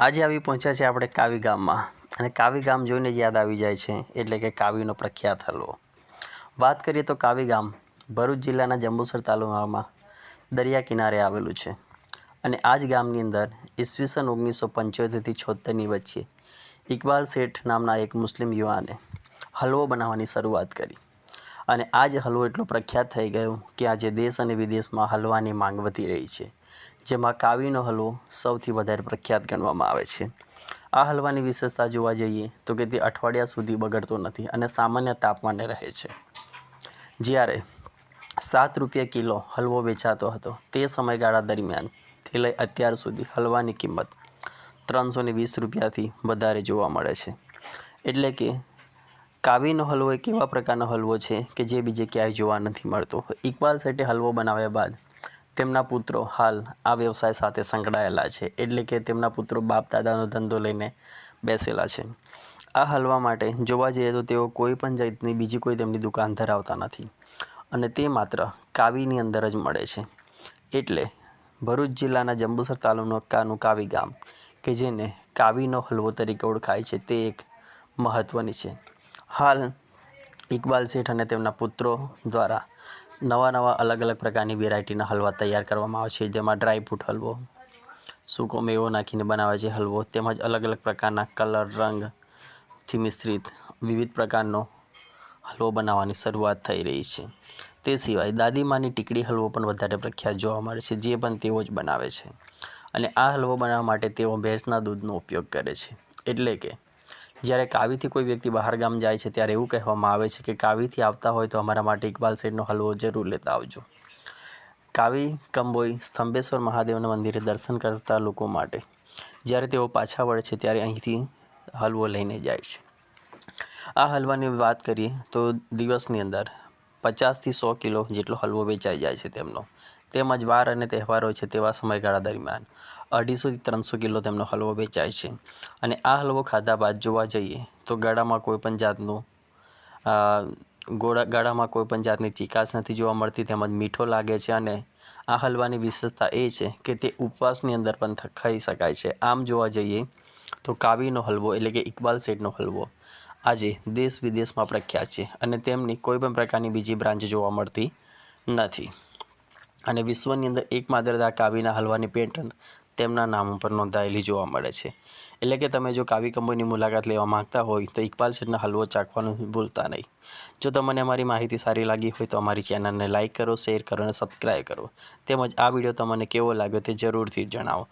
આજે આવી પહોંચ્યા છે આપણે કાવી ગામમાં. અને કાવી ગામ જોઈને જ યાદ આવી જાય છે, એટલે કે કાવીનો પ્રખ્યાત હલવો. વાત કરીએ તો કાવી ગામ, ભરૂચ જિલ્લાના જંબુસર તાલુકામાં દરિયા કિનારે આવેલું છે. અને આ જ ગામની અંદર ઈસવીસન ઓગણીસો પંચોતેરથી છોતેરની વચ્ચે ઇકબાલ શેઠ નામના એક મુસ્લિમ યુવાને હલવો બનાવવાની શરૂઆત કરી. અને આ જ હલવો એટલો પ્રખ્યાત થઈ ગયો કે આજે દેશ અને વિદેશમાં હલવાની માંગ વધી રહી છે. જેમાં કાવીનો હલવો સૌથી વધારે પ્રખ્યાત ગણવામાં આવે છે. આ હલવાની વિશેષતા જોવા જઈએ તો કે તે અઠવાડિયા સુધી બગડતો નથી અને સામાન્ય તાપમાને રહે છે. જ્યારે સાત રૂપિયા કિલો હલવો વેચાતો હતો તે સમયગાળા દરમિયાન તે લઈ અત્યાર સુધી હલવાની કિંમત ત્રણસો વીસ રૂપિયાથી વધારે જોવા મળે છે. એટલે કે કાવીનો હલવો એક એવા પ્રકારનો હલવો છે કે જે બીજે ક્યાંય જોવા નથી મળતો? ઇકબાલ શેઠે હલવો બનાવ્યા બાદ તેમના પુત્રો હાલ આ વ્યવસાય સાથે સંકળાયેલા છે. એટલે કે તેમના પુત્રો બાપ દાદાનો ધંધો લઈને બેસેલા છે. આ હલવા માટે જોવા જઈએ તો તેઓ કોઈ પણ જાતની બીજી કોઈ તેમની દુકાન ધરાવતા નથી. અને તે માત્ર કાવીની અંદર જ મળે છે. એટલે ભરૂચ જિલ્લાના જંબુસર તાલુકાનું કાવી ગામ, કે જેને કાવીનો હલવો તરીકે ઓળખાય છે, તે એક મહત્ત્વની છે. હાલ ઇકબાલ શેઠ અને તેમના પુત્રો દ્વારા નવા નવા અલગ અલગ પ્રકારની વેરાયટીના હલવા તૈયાર કરવામાં આવે છે, જેમાં ડ્રાયફ્રૂટ હલવો, સૂકો મેવો નાખીને બનાવે છે હલવો, તેમજ અલગ અલગ પ્રકારના કલર રંગથી મિશ્રિત વિવિધ પ્રકારનો હલવો બનાવવાની શરૂઆત થઈ રહી છે. તે સિવાય દાદીમાની ટીકડી હલવો પણ વધારે પ્રખ્યાત જોવા મળે છે, જે પણ તેઓ જ બનાવે છે. અને આ હલવો બનાવવા માટે તેઓ ભેંસના દૂધનો ઉપયોગ કરે છે. એટલે કે જ્યારે કાવીથી કોઈ વ્યક્તિ બહાર ગામ જાય છે, ત્યારે એવું કહેવામાં આવે છે કે કાવીથી આવતા હોય તો અમારા માટે ઇકબાલ સેઠનો હલવો જરૂર લેતા આવજો. કાવી, કંબોઈ, સ્તંભેશ્વર મહાદેવના મંદિરે દર્શન કરતા લોકો માટે. જ્યારે તેઓ પાછા વળે છે, ત્યારે અહીંથી હલવો લઈને જાય છે. આ હલવાની વાત કરીએ તો દિવસની અંદર પચાસથી સો કિલો જેટલો હલવો વેચાઈ જાય છે તેમનો. તેમજ વાર અને તહેવારો છે તેવા સમયગાળા દરમિયાન અઢીસોથી ત્રણસો કિલો તેમનો હલવો વેચાય છે. અને આ હલવો ખાધા બાદ જોવા જઈએ તો ગાળામાં કોઈપણ જાતનું ગોળા, ગાળામાં કોઈ પણ જાતની ચિકાસ નથી જોવા મળતી તેમજ મીઠો લાગે છે અને આ હલવાની વિશેષતા એ છે કે તે ઉપવાસની અંદર પણ ખાઈ શકાય છે. આમ જોવા જઈએ તો કાવીનો હલવો એટલે કે ઇકબાલ શેઠનો હલવો આજે દેશ વિદેશમાં પ્રખ્યાત છે અને તેમની કોઈ પણ પ્રકારની બીજી બ્રાન્ચ જોવા મળતી નથી. અને વિશ્વની અંદર એકમાત્ર આ કાવીના હલવાની પેટર્ન તેમના નામ ઉપર નોંધાયેલી જોવા મળે છે. એટલે કે તમે જો કાવી કંપનીની મુલાકાત લેવા માંગતા હોય, તો ઇકબાલ શેઠનો હલવો ચાખવાનું ભૂલતા નહીં. જો તમને અમારી માહિતી સારી લાગી હોય, તો અમારી ચેનલને લાઇક કરો, શેર કરો અને સબસ્ક્રાઈબ કરો. તેમજ આ વીડિયો તમને કેવો લાગ્યો તે જરૂરથી જણાવો.